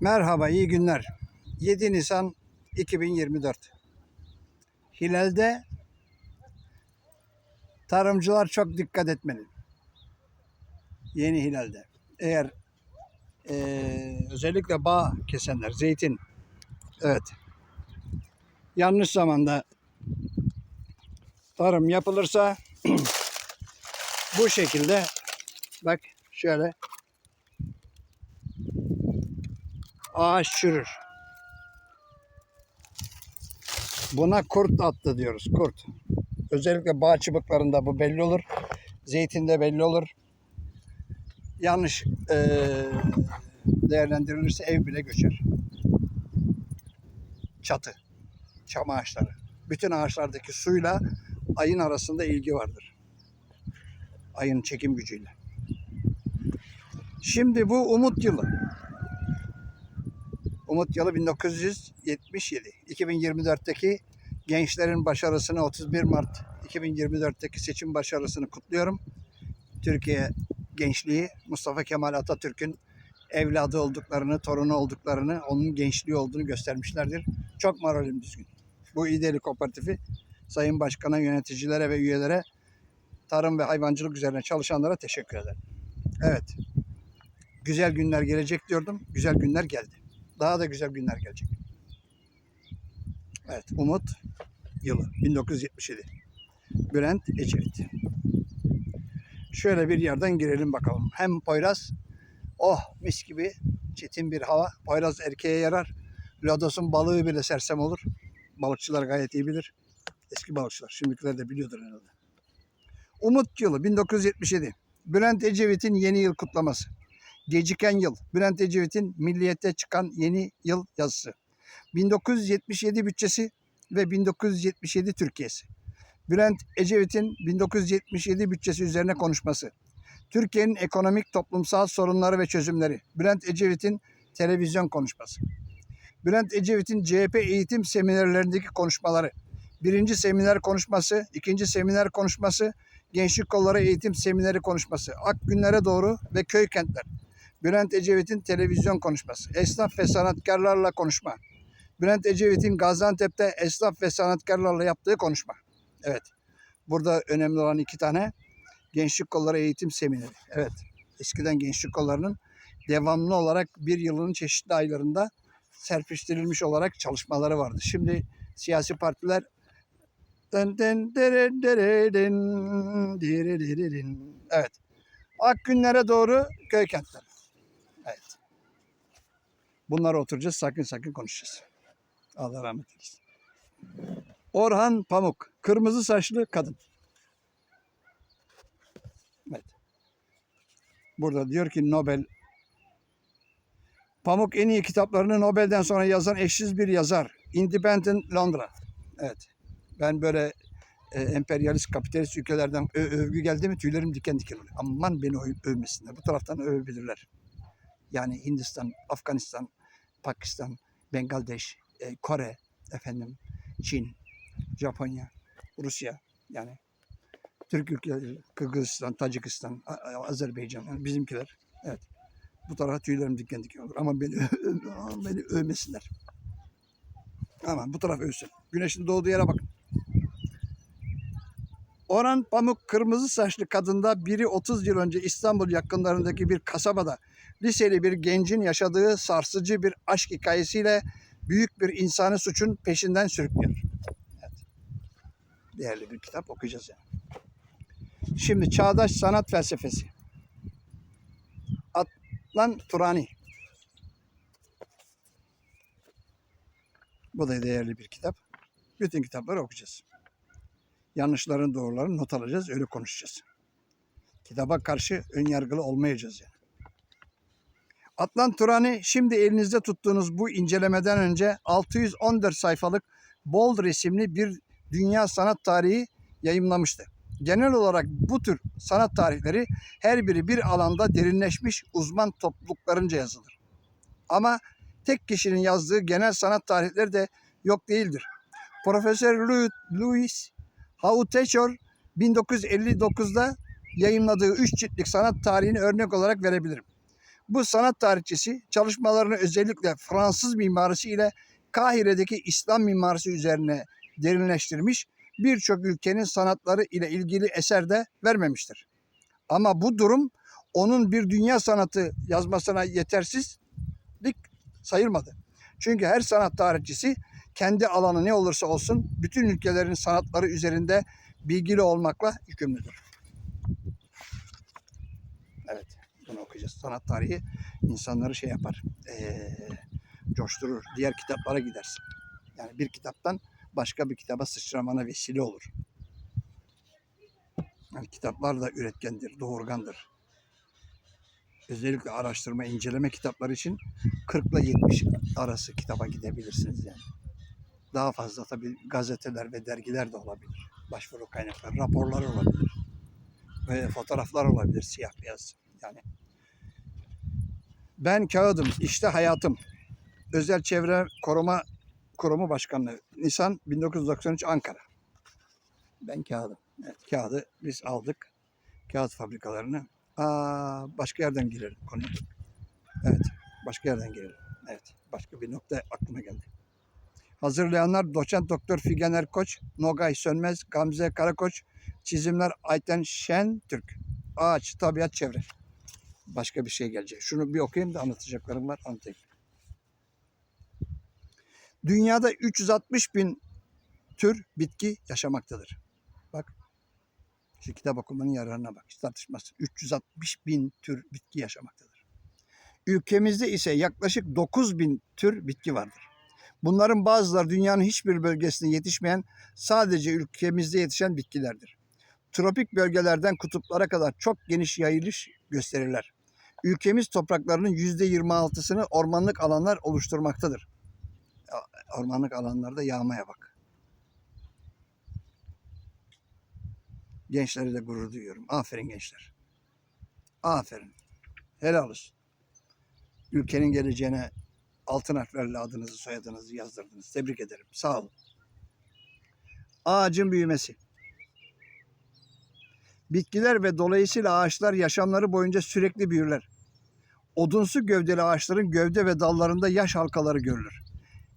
Merhaba, iyi günler. 7 Nisan 2024. Hilal'de tarımcılar çok dikkat etmeli. Yeni Hilal'de. Eğer eee, özellikle bağ kesenler, zeytin, evet, yanlış zamanda tarım yapılırsa bu şekilde bak şöyle ağaç çürür. Buna kurt attı diyoruz. Kurt. Özellikle bağ çıbıklarında bu belli olur. Zeytinde belli olur. Yanlış eee, değerlendirilirse ev bile göçer. Çatı. Çam ağaçları. Bütün ağaçlardaki suyla ayın arasında ilgi vardır. Ayın çekim gücüyle. Şimdi bu umut yılı. Umut Yılı 1977. 2024'teki gençlerin başarısını 31 Mart 2024'teki seçim başarısını kutluyorum. Türkiye gençliği Mustafa Kemal Atatürk'ün evladı olduklarını, torunu olduklarını, onun gençliği olduğunu göstermişlerdir. Çok moralim düzgün. Bu İdeli Kooperatifi Sayın Başkan'a, yöneticilere ve üyelere, tarım ve hayvancılık üzerine çalışanlara teşekkür ederim. Evet. Güzel günler gelecek diyordum. Güzel günler geldi daha da güzel günler gelecek. Evet, Umut yılı 1977. Bülent Ecevit. Şöyle bir yerden girelim bakalım. Hem Poyraz, oh mis gibi çetin bir hava. Poyraz erkeğe yarar. Lodos'un balığı bile sersem olur. Balıkçılar gayet iyi bilir. Eski balıkçılar. Şimdikiler de biliyordur herhalde. Umut yılı 1977. Bülent Ecevit'in yeni yıl kutlaması. Geciken Yıl. Bülent Ecevit'in Milliyet'te çıkan yeni yıl yazısı. 1977 bütçesi ve 1977 Türkiye'si. Bülent Ecevit'in 1977 bütçesi üzerine konuşması. Türkiye'nin ekonomik toplumsal sorunları ve çözümleri. Bülent Ecevit'in televizyon konuşması. Bülent Ecevit'in CHP eğitim seminerlerindeki konuşmaları. Birinci seminer konuşması, ikinci seminer konuşması, gençlik kolları eğitim semineri konuşması. Ak günlere doğru ve köy kentler. Bülent Ecevit'in televizyon konuşması, esnaf ve sanatkarlarla konuşma. Bülent Ecevit'in Gaziantep'te esnaf ve sanatkarlarla yaptığı konuşma. Evet. Burada önemli olan iki tane gençlik kolları eğitim semineri. Evet. Eskiden gençlik kollarının devamlı olarak bir yılın çeşitli aylarında serpiştirilmiş olarak çalışmaları vardı. Şimdi siyasi partiler. Evet. Ak günlere doğru köy kentler. Evet. Bunları oturacağız, sakin sakin konuşacağız. Allah rahmet eylesin. Orhan Pamuk, kırmızı saçlı kadın. Evet. Burada diyor ki Nobel Pamuk en iyi kitaplarını Nobel'den sonra yazan eşsiz bir yazar. Independent Londra. Evet. Ben böyle e, emperyalist, kapitalist ülkelerden ö- övgü geldi mi tüylerim diken diken oluyor. Aman beni ö- övmesinler. Bu taraftan övebilirler. Yani Hindistan, Afganistan, Pakistan, Bangladeş, e, Kore, efendim, Çin, Japonya, Rusya yani Türk ülkeleri, Kırgızistan, Tacikistan, Azerbaycan, yani bizimkiler. Evet. Bu tarafa tüylerim diken diken olur. Ama beni, beni övmesinler. Aman bu taraf övsün. Güneşin doğduğu yere bakın. Orhan Pamuk kırmızı saçlı kadında biri 30 yıl önce İstanbul yakınlarındaki bir kasabada liseli bir gencin yaşadığı sarsıcı bir aşk hikayesiyle büyük bir insani suçun peşinden sürüklüyor. Evet. Değerli bir kitap okuyacağız yani. Şimdi Çağdaş Sanat Felsefesi. Atlan Turani. Bu da değerli bir kitap. Bütün kitapları okuyacağız. Yanlışların doğrularını not alacağız, öyle konuşacağız. Kitaba karşı ön yargılı olmayacağız yani. Atlan Turani şimdi elinizde tuttuğunuz bu incelemeden önce 614 sayfalık bol resimli bir dünya sanat tarihi yayımlamıştı. Genel olarak bu tür sanat tarihleri her biri bir alanda derinleşmiş uzman topluluklarınca yazılır. Ama tek kişinin yazdığı genel sanat tarihleri de yok değildir. Profesör Louis, Louis Hautechor 1959'da yayınladığı üç ciltlik sanat tarihini örnek olarak verebilirim. Bu sanat tarihçisi çalışmalarını özellikle Fransız mimarisi ile Kahire'deki İslam mimarisi üzerine derinleştirmiş, birçok ülkenin sanatları ile ilgili eser de vermemiştir. Ama bu durum onun bir dünya sanatı yazmasına yetersizlik sayılmadı. Çünkü her sanat tarihçisi kendi alanı ne olursa olsun bütün ülkelerin sanatları üzerinde bilgili olmakla yükümlüdür. Evet, bunu okuyacağız. Sanat tarihi insanları şey yapar, eee, coşturur. Diğer kitaplara gidersin. Yani bir kitaptan başka bir kitaba sıçramana vesile olur. Yani kitaplar da üretkendir, doğurgandır. Özellikle araştırma, inceleme kitapları için 40 ile 70 arası kitaba gidebilirsiniz yani. Daha fazla tabii gazeteler ve dergiler de olabilir. Başvuru kaynakları, raporlar olabilir. Ve fotoğraflar olabilir siyah beyaz. Yani ben kağıdım, işte hayatım. Özel Çevre Koruma Kurumu Başkanlığı. Nisan 1993 Ankara. Ben kağıdım. Evet, kağıdı biz aldık. Kağıt fabrikalarını. Aa, başka yerden girelim konuya. Evet, başka yerden girelim. Evet, başka bir nokta aklıma geldi. Hazırlayanlar doçent doktor Figen Erkoç, Nogay Sönmez, Gamze Karakoç, çizimler Ayten Şen Türk. Ağaç, tabiat, çevre. Başka bir şey gelecek. Şunu bir okuyayım da anlatacaklarım var. Anlatayım. Dünyada 360 bin tür bitki yaşamaktadır. Bak. Şu kitap okumanın yararına bak. Hiç tartışmasın. 360 bin tür bitki yaşamaktadır. Ülkemizde ise yaklaşık 9 bin tür bitki vardır. Bunların bazıları dünyanın hiçbir bölgesinde yetişmeyen sadece ülkemizde yetişen bitkilerdir. Tropik bölgelerden kutuplara kadar çok geniş yayılış gösterirler. Ülkemiz topraklarının %26'sını ormanlık alanlar oluşturmaktadır. Ormanlık alanlarda yağmaya bak. Gençleri de gurur duyuyorum. Aferin gençler. Aferin. Helal olsun. Ülkenin geleceğine altın harflerle adınızı soyadınızı yazdırdınız. Tebrik ederim. Sağ olun. Ağacın büyümesi. Bitkiler ve dolayısıyla ağaçlar yaşamları boyunca sürekli büyürler. Odunsu gövdeli ağaçların gövde ve dallarında yaş halkaları görülür.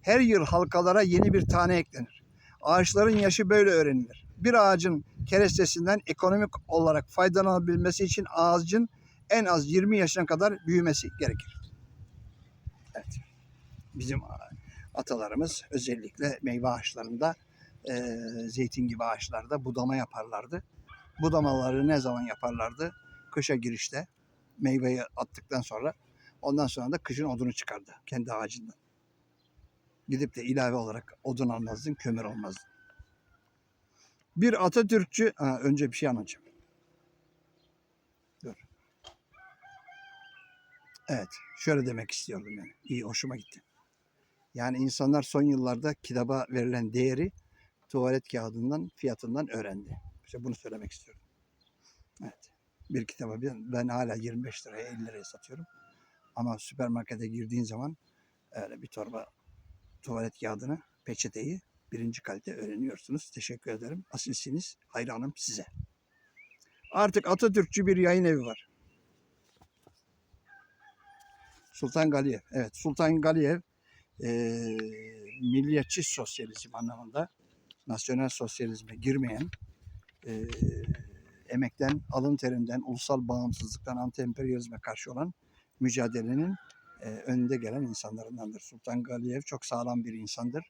Her yıl halkalara yeni bir tane eklenir. Ağaçların yaşı böyle öğrenilir. Bir ağacın kerestesinden ekonomik olarak faydalanabilmesi için ağacın en az 20 yaşına kadar büyümesi gerekir. Evet. Bizim atalarımız özellikle meyve ağaçlarında, e, zeytin gibi ağaçlarda budama yaparlardı. Budamaları ne zaman yaparlardı? Kışa girişte meyveyi attıktan sonra ondan sonra da kışın odunu çıkardı kendi ağacından. Gidip de ilave olarak odun almazdın, kömür almazdın. Bir Atatürkçü, ha, önce bir şey anlatacağım. Dur. Evet, şöyle demek istiyordum yani. İyi, hoşuma gitti. Yani insanlar son yıllarda kitaba verilen değeri tuvalet kağıdından, fiyatından öğrendi. İşte bunu söylemek istiyorum. Evet. Bir kitaba ben, hala 25 liraya 50 liraya satıyorum. Ama süpermarkete girdiğin zaman öyle bir torba tuvalet kağıdını, peçeteyi birinci kalite öğreniyorsunuz. Teşekkür ederim. Asilsiniz. Hayranım size. Artık Atatürkçü bir yayın evi var. Sultan Galiyev. Evet Sultan Galiyev eee milliyetçi sosyalizm anlamında nasyonel sosyalizme girmeyen eee, emekten, alın terinden, ulusal bağımsızlıktan, anti-emperyalizme karşı olan mücadelenin e, önünde gelen insanlarındandır. Sultan Galiyev çok sağlam bir insandır.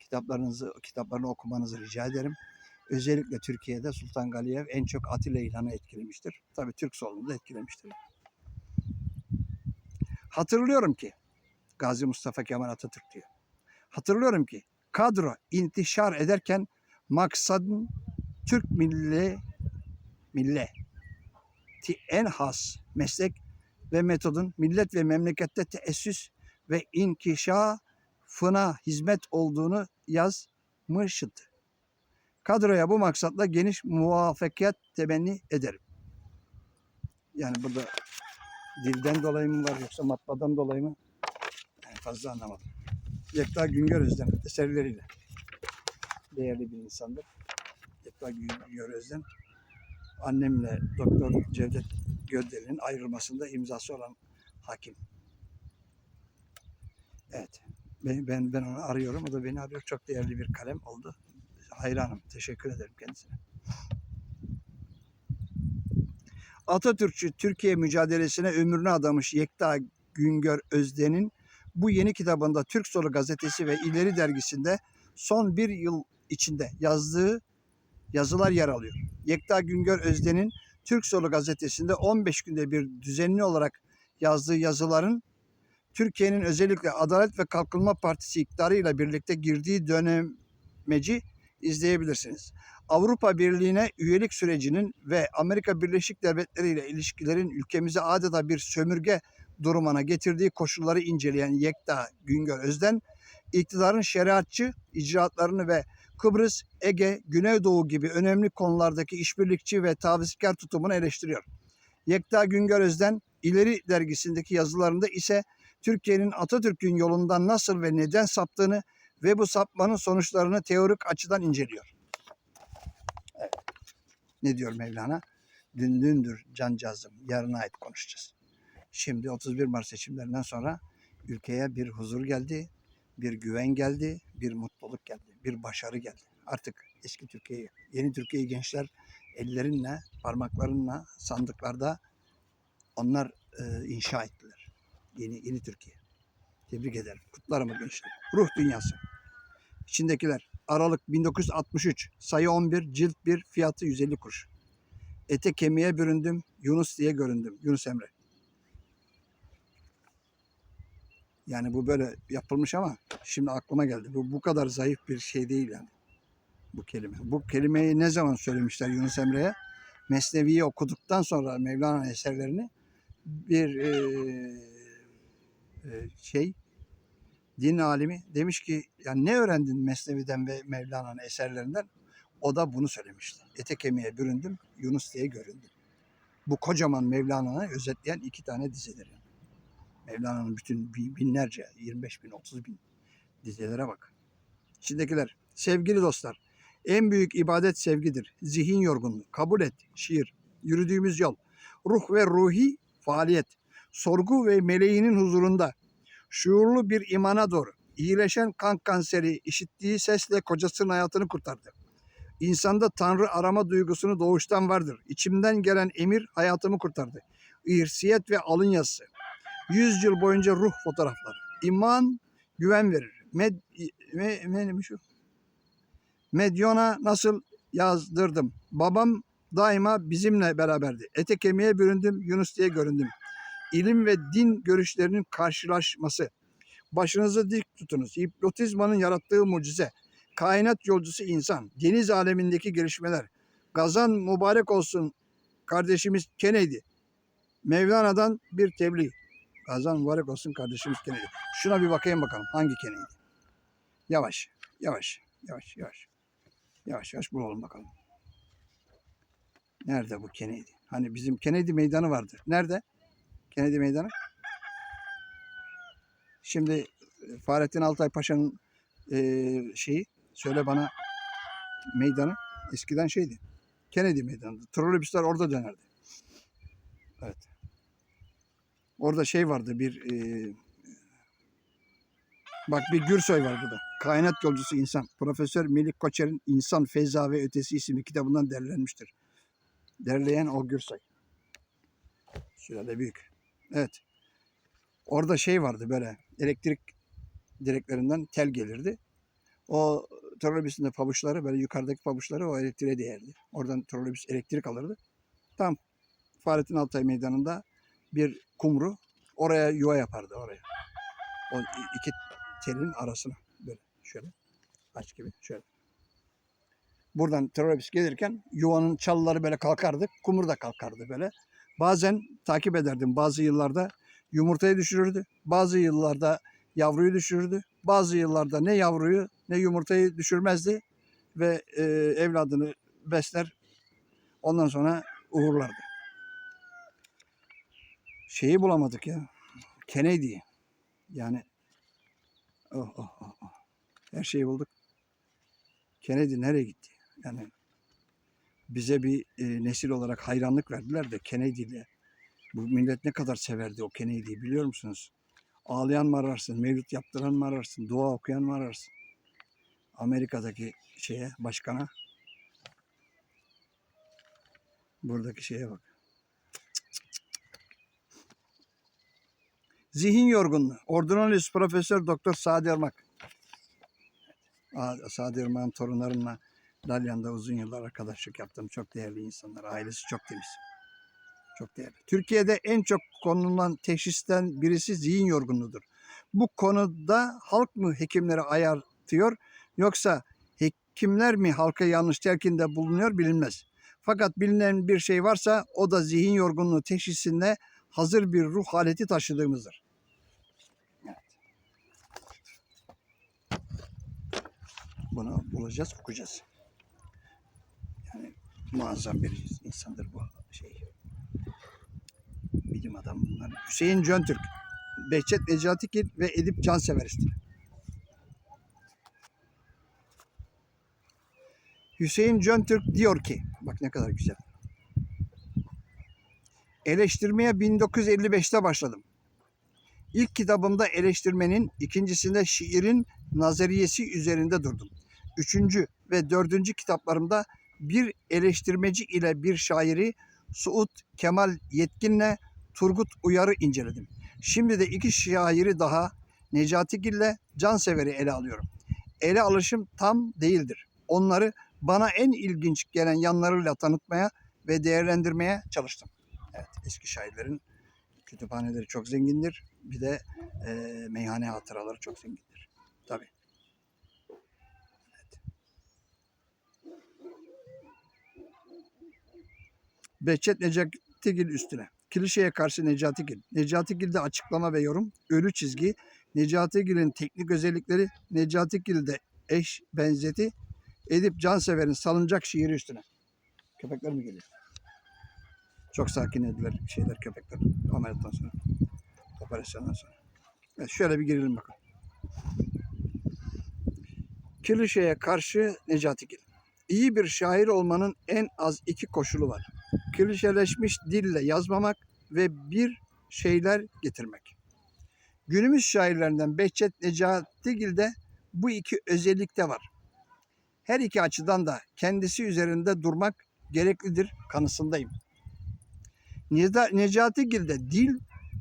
Kitaplarınızı, kitaplarını okumanızı rica ederim. Özellikle Türkiye'de Sultan Galiyev en çok Atilla İlhan'ı etkilemiştir. Tabii Türk solunu da etkilemiştir. Hatırlıyorum ki Gazi Mustafa Kemal Atatürk diyor. Hatırlıyorum ki kadro intişar ederken maksadın Türk milli mille ti en has meslek ve metodun millet ve memlekette teessüs ve inkişafına hizmet olduğunu yazmıştı. Kadroya bu maksatla geniş muvaffakiyet temenni ederim. Yani burada dilden dolayı mı var yoksa matbadan dolayı mı? Fazla anlamadım. Yekta Güngör Özden eserleriyle değerli bir insandır. Yekta Güngör Özden annemle Doktor Cevdet Göldeli'nin ayrılmasında imzası olan hakim. Evet. Ben, ben, ben onu arıyorum. O da beni arıyor. Çok değerli bir kalem oldu. Hayranım. Teşekkür ederim kendisine. Atatürkçü Türkiye mücadelesine ömrünü adamış Yekta Güngör Özden'in bu yeni kitabında Türk Solu Gazetesi ve İleri Dergisi'nde son bir yıl içinde yazdığı yazılar yer alıyor. Yekta Güngör Özden'in Türk Solu Gazetesi'nde 15 günde bir düzenli olarak yazdığı yazıların Türkiye'nin özellikle Adalet ve Kalkınma Partisi iktidarıyla birlikte girdiği dönemeci izleyebilirsiniz. Avrupa Birliği'ne üyelik sürecinin ve Amerika Birleşik Devletleri ile ilişkilerin ülkemizi adeta bir sömürge durumuna getirdiği koşulları inceleyen Yekta Güngör Özden, iktidarın şeriatçı icraatlarını ve Kıbrıs, Ege, Güneydoğu gibi önemli konulardaki işbirlikçi ve tavizkar tutumunu eleştiriyor. Yekta Güngör Özden, İleri dergisindeki yazılarında ise Türkiye'nin Atatürk'ün yolundan nasıl ve neden saptığını ve bu sapmanın sonuçlarını teorik açıdan inceliyor. Evet. Ne diyor Mevlana? Dün dündür cancağızım, yarına ait konuşacağız. Şimdi 31 Mart seçimlerinden sonra ülkeye bir huzur geldi, bir güven geldi, bir mutluluk geldi, bir başarı geldi. Artık eski Türkiye'yi, yeni Türkiye'yi gençler ellerinle, parmaklarınla sandıklarda onlar e, inşa ettiler. Yeni, yeni Türkiye. Tebrik ederim. Kutlarım o gençleri. Ruh dünyası. İçindekiler Aralık 1963 sayı 11 cilt 1 fiyatı 150 kuruş. Ete kemiğe büründüm Yunus diye göründüm. Yunus Emre. Yani bu böyle yapılmış ama şimdi aklıma geldi. Bu bu kadar zayıf bir şey değil yani. Bu kelime. Bu kelimeyi ne zaman söylemişler Yunus Emre'ye? Mesnevi'yi okuduktan sonra Mevlana eserlerini bir eee, eee, şey din alimi demiş ki ya ne öğrendin Mesnevi'den ve Mevlana'nın eserlerinden? O da bunu söylemişti. Ete kemiğe büründüm, Yunus diye göründüm. Bu kocaman Mevlana'yı özetleyen iki tane dizedir. Mevlana'nın bütün bin- binlerce, 25 bin, 30 bin dizelere bak. İçindekiler. Sevgili dostlar, en büyük ibadet sevgidir. Zihin yorgunluğu. Kabul et. Şiir. Yürüdüğümüz yol. Ruh ve ruhi faaliyet. Sorgu ve meleğinin huzurunda. Şuurlu bir imana doğru. İyileşen kan kanseri işittiği sesle kocasının hayatını kurtardı. İnsanda Tanrı arama duygusunu doğuştan vardır. İçimden gelen emir hayatımı kurtardı. İrsiyet ve alın yazısı. Yüz yıl boyunca ruh fotoğrafları. İman güven verir. Med, me, me, neymiş o? Medyona nasıl yazdırdım. Babam daima bizimle beraberdi. Ete kemiğe büründüm, Yunus diye göründüm. İlim ve din görüşlerinin karşılaşması. Başınızı dik tutunuz. Hipnotizmanın yarattığı mucize. Kainat yolcusu insan. Deniz alemindeki gelişmeler. Gazan mübarek olsun kardeşimiz Kennedy. Mevlana'dan bir tebliğ. Gazan mübarek olsun kardeşimiz Kennedy. Şuna bir bakayım bakalım. Hangi Kennedy? Yavaş, yavaş, yavaş, yavaş. Yavaş yavaş bulalım bakalım. Nerede bu Kennedy? Hani bizim Kennedy meydanı vardı. Nerede? Kennedy meydanı. Şimdi e, Fahrettin Altay Paşa'nın e, şeyi söyle bana meydanı eskiden şeydi. Kennedy meydanı. Trolleybüsler orada dönerdi. Evet. Orada şey vardı bir e, bak bir Gürsoy var burada. Kainat yolcusu insan. Profesör Melih Koçer'in İnsan Feza ve Ötesi isimli kitabından derlenmiştir. Derleyen o Gürsoy. Şöyle büyük. Evet. Orada şey vardı böyle elektrik direklerinden tel gelirdi. O trolleybüsün de pabuçları böyle yukarıdaki pabuçları o elektriğe değerdi. Oradan trolleybüs elektrik alırdı. Tam Fahrettin Altay Meydanı'nda bir kumru oraya yuva yapardı oraya. O iki telin arasına böyle şöyle aç gibi şöyle. Buradan trolleybüs gelirken yuvanın çalıları böyle kalkardı. Kumru da kalkardı böyle. Bazen takip ederdim. Bazı yıllarda yumurtayı düşürürdü. Bazı yıllarda yavruyu düşürürdü. Bazı yıllarda ne yavruyu ne yumurtayı düşürmezdi ve e, evladını besler. Ondan sonra uğurlardı. Şeyi bulamadık ya. Kennedy. Yani oh, oh, oh, oh. her şeyi bulduk. Kennedy nereye gitti? Yani bize bir e, nesil olarak hayranlık verdiler de Kennedy ile Bu millet ne kadar severdi o Kennedy'yi biliyor musunuz? Ağlayan mı ararsın, mevlüt yaptıran mı ararsın, dua okuyan mı ararsın? Amerika'daki şeye, başkana. Buradaki şeye bak. Zihin yorgunluğu. Ordinalist Profesör Doktor Sadi Irmak. Sadi Irmak'ın torunlarımla Dalyan'da uzun yıllar arkadaşlık yaptım. Çok değerli insanlar. Ailesi çok temiz. Çok değerli. Türkiye'de en çok konulan teşhisten birisi zihin yorgunluğudur. Bu konuda halk mı hekimleri ayartıyor yoksa hekimler mi halka yanlış telkinde bulunuyor bilinmez. Fakat bilinen bir şey varsa o da zihin yorgunluğu teşhisinde hazır bir ruh haleti taşıdığımızdır. Bunu bulacağız, okuyacağız. Yani muazzam bir insandır bu şey. Bilim adamı bunlar. Hüseyin Cöntürk, Behçet Necatigil ve Edip Cansever'istir. Hüseyin Cöntürk diyor ki, bak ne kadar güzel. Eleştirmeye 1955'te başladım. İlk kitabımda eleştirmenin, ikincisinde şiirin nazariyesi üzerinde durdum. Üçüncü ve dördüncü kitaplarımda bir eleştirmeci ile bir şairi Suud Kemal Yetkin'le Turgut Uyar'ı inceledim. Şimdi de iki şairi daha Necatigil ile Cansever'i ele alıyorum. Ele alışım tam değildir. Onları bana en ilginç gelen yanlarıyla tanıtmaya ve değerlendirmeye çalıştım. Evet, eski şairlerin kütüphaneleri çok zengindir. Bir de e, meyhane hatıraları çok zengindir. Tabii. Behçet Necatigil üstüne. Klişeye karşı Necatigil. Necatigil'de açıklama ve yorum, ölü çizgi, Necatigil'in teknik özellikleri, Necatigil'de eş benzeti, Edip Cansever'in salıncak şiiri üstüne. Köpekler mi geliyor? Çok sakin ediler şeyler köpekler ameliyattan sonra. Operasyondan sonra. Evet, şöyle bir girelim bakalım. Klişeye karşı Necatigil. İyi bir şair olmanın en az iki koşulu var. Klişeleşmiş dille yazmamak ve bir şeyler getirmek. Günümüz şairlerinden Behçet Necatigil'de bu iki özellikte var. Her iki açıdan da kendisi üzerinde durmak gereklidir kanısındayım. Necatigil'de dil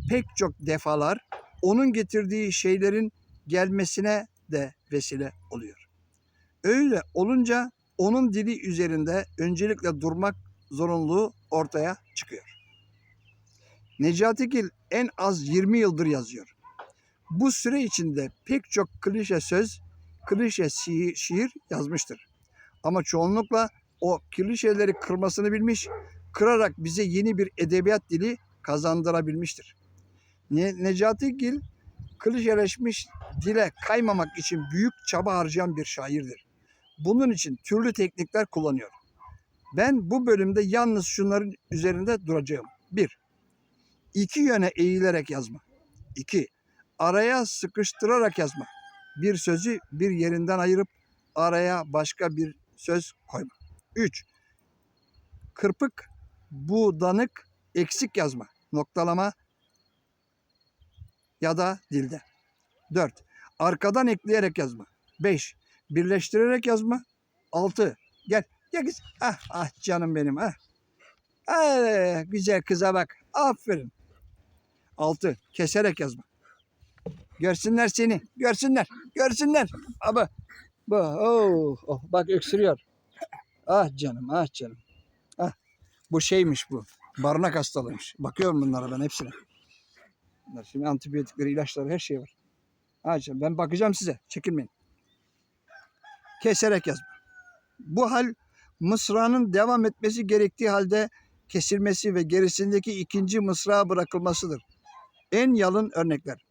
pek çok defalar onun getirdiği şeylerin gelmesine de vesile oluyor. Öyle olunca onun dili üzerinde öncelikle durmak zorunluluğu ortaya çıkıyor. Necatigil en az 20 yıldır yazıyor. Bu süre içinde pek çok klişe söz, klişe şi- şiir yazmıştır. Ama çoğunlukla o klişeleri kırmasını bilmiş, kırarak bize yeni bir edebiyat dili kazandırabilmiştir. Ne, Necati Gil klişeleşmiş dile kaymamak için büyük çaba harcayan bir şairdir. Bunun için türlü teknikler kullanıyor. Ben bu bölümde yalnız şunların üzerinde duracağım. 1. İki yöne eğilerek yazma. 2. Araya sıkıştırarak yazma. Bir sözü bir yerinden ayırıp araya başka bir söz koyma. 3. Kırpık, buğdanık, eksik yazma. Noktalama ya da dilde. 4. Arkadan ekleyerek yazma. 5. Birleştirerek yazma. 6. Gel. Gel kız. Ah, ah canım benim. Ah. Ay, güzel kıza bak. Aferin. 6. Keserek yazma. Görsünler seni. Görsünler. Görsünler. Ama bu. Oh, oh, bak öksürüyor. Ah canım. Ah canım. Ah. Bu şeymiş bu. Barınak hastalığıymış. Bakıyorum bunlara ben hepsine. Bunlar şimdi antibiyotikleri, ilaçları her şey var. Ha canım, ben bakacağım size. Çekinmeyin. Keserek yazma. Bu hal mısranın devam etmesi gerektiği halde kesilmesi ve gerisindeki ikinci mısra bırakılmasıdır. En yalın örnekler.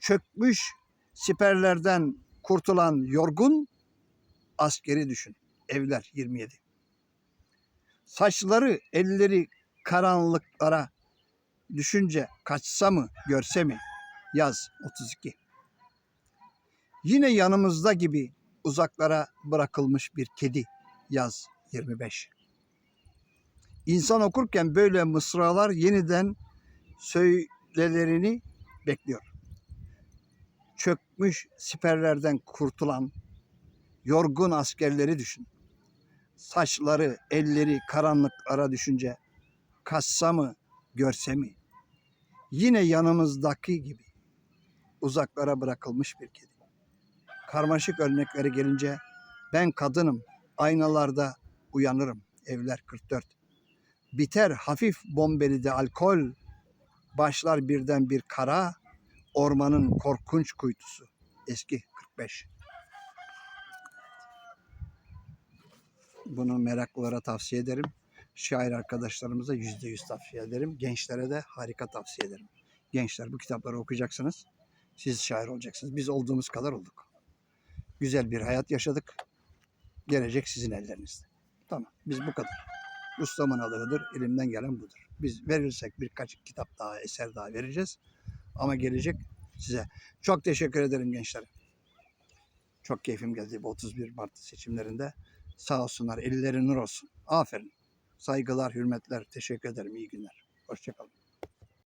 Çökmüş siperlerden kurtulan yorgun askeri düşün. Evler 27. Saçları, elleri karanlıklara düşünce kaçsa mı, görse mi? Yaz 32. Yine yanımızda gibi uzaklara bırakılmış bir kedi. Yaz 25. İnsan okurken böyle mısralar yeniden söylelerini bekliyor. Çökmüş siperlerden kurtulan yorgun askerleri düşün. Saçları, elleri karanlıklara düşünce kassa mı, görse mi? Yine yanımızdaki gibi uzaklara bırakılmış bir kedi. Karmaşık örnekleri gelince ben kadınım, aynalarda uyanırım. Evler 44. Biter hafif bombeli de alkol, başlar birden bir kara, ormanın korkunç kuytusu. Eski 45. Bunu meraklılara tavsiye ederim. Şair arkadaşlarımıza yüzde yüz tavsiye ederim. Gençlere de harika tavsiye ederim. Gençler bu kitapları okuyacaksınız. Siz şair olacaksınız. Biz olduğumuz kadar olduk. Güzel bir hayat yaşadık. Gelecek sizin ellerinizde. Tamam. Biz bu kadar. Ustamın adıdır. Elimden gelen budur. Biz verirsek birkaç kitap daha, eser daha vereceğiz. Ama gelecek size. Çok teşekkür ederim gençler. Çok keyfim geldi bu 31 Mart seçimlerinde. Sağ olsunlar. Elleri nur olsun. Aferin. Saygılar, hürmetler. Teşekkür ederim. İyi günler. Hoşçakalın.